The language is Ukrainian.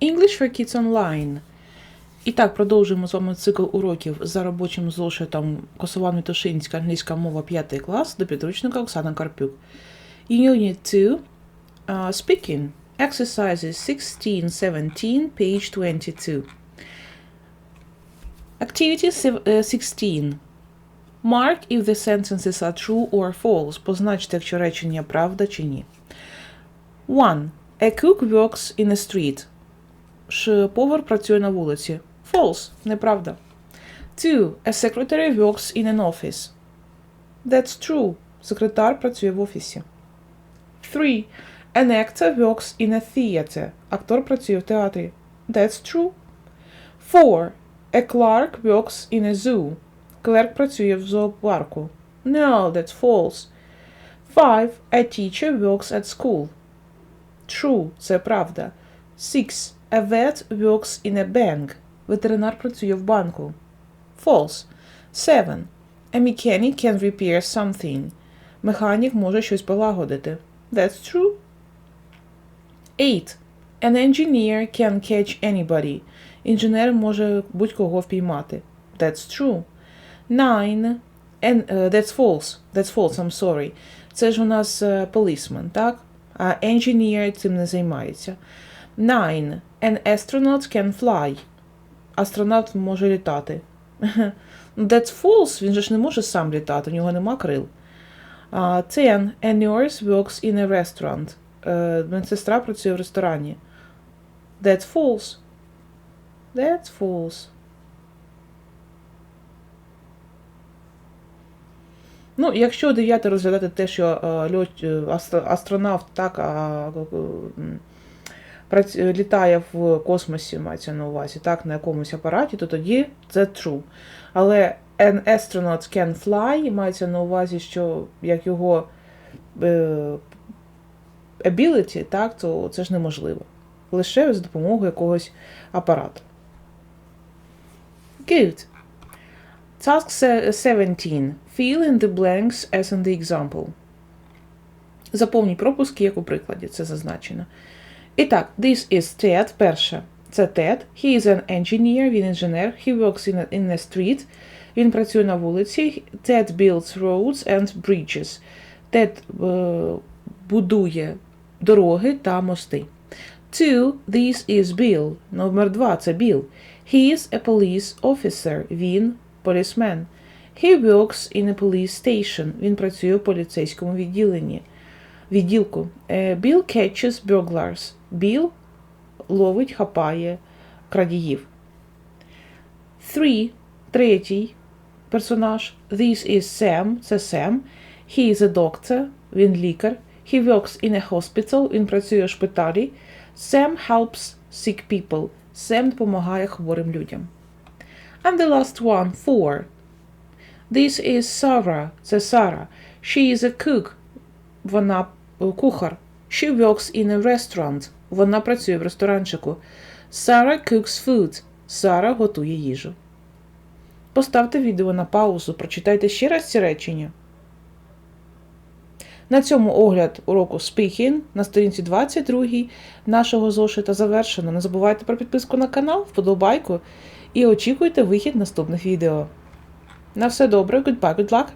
English for Kids Online. І так, продовжуємо з вами цикл уроків за робочим зошитом Косова Мітушинська, англійська мова 5 клас до підручника Оксана Карпюк. Unit 2. Uh, speaking. Exercises 16, 17, page 22. Activity uh, 16. Mark if the sentences are true or false. Позначте, якщо речення правда чи ні. 1. A cook works in a street. Ш повар працює на вулиці. False. Неправда. 2. A secretary works in an office. That's true. Секретар працює в офісі. 3. An actor works in a theater. Актор працює в театрі. That's true. 4. A clerk works in a zoo. Клерк працює в зоопарку. No, that's false. 5. A teacher works at school. True, це правда. 6. A vet works in a bank. Ветеринар працює в банку. False. 7. A mechanic can repair something. Механік може щось полагодити. That's true. 8. An engineer can catch anybody. Інженер може будь-кого впіймати. That's true. 9. And, uh, that's false. That's false, I'm sorry. Це ж у нас uh, policeman, так? А engineer цим не займається. 9. An astronaut can fly. Астронавт може літати. Ну, That's false. Він же ж не може сам літати, у нього нема крил. Uh, 10. A nurse works in a restaurant. Uh, медсестра працює в ресторані. That's false. That's false. Ну, якщо дев'яте розглядати те, що е, льот, е, астронавт так а, літає в космосі, мається на увазі, так, на якомусь апараті, то тоді це true. Але an astronaut can fly мається на увазі, що як його е, ability, так, то це ж неможливо. Лише з допомогою якогось апарату. Good. Task 17. Fill in the blanks as in the example. Заповніть пропуски, як у прикладі, це зазначено. І так, this is Ted, перше. Це Ted. He is an engineer, він інженер. He works in a, in a street. Він працює на вулиці. Ted builds roads and bridges. Ted е, будує дороги та мости. Two, this is Bill. Номер два це Bill. He is a police officer. Він полісмен. He works in a police station. Він працює в поліцейському відділенні. Відділку. Е, Bill catches burglars. Bill ловить, хапає крадіїв. Three. Третій персонаж. This is Sam. Це Sam. He is a doctor. Він лікар. He works in a hospital. Він працює у шпиталі. Sam helps sick people. Sam допомагає хворим людям. And the last one, four. This is Sarah. Це Сара. She is a cook. Вона е, кухар. She works in a restaurant. Вона працює в ресторанчику. Sarah cooks food. Сара готує їжу. Поставте відео на паузу, прочитайте ще раз ці речення. На цьому огляд уроку Speaking на сторінці 22 нашого зошита завершено. Не забувайте про підписку на канал, вподобайку і очікуйте вихід наступних відео. На все добре, goodbye, good luck!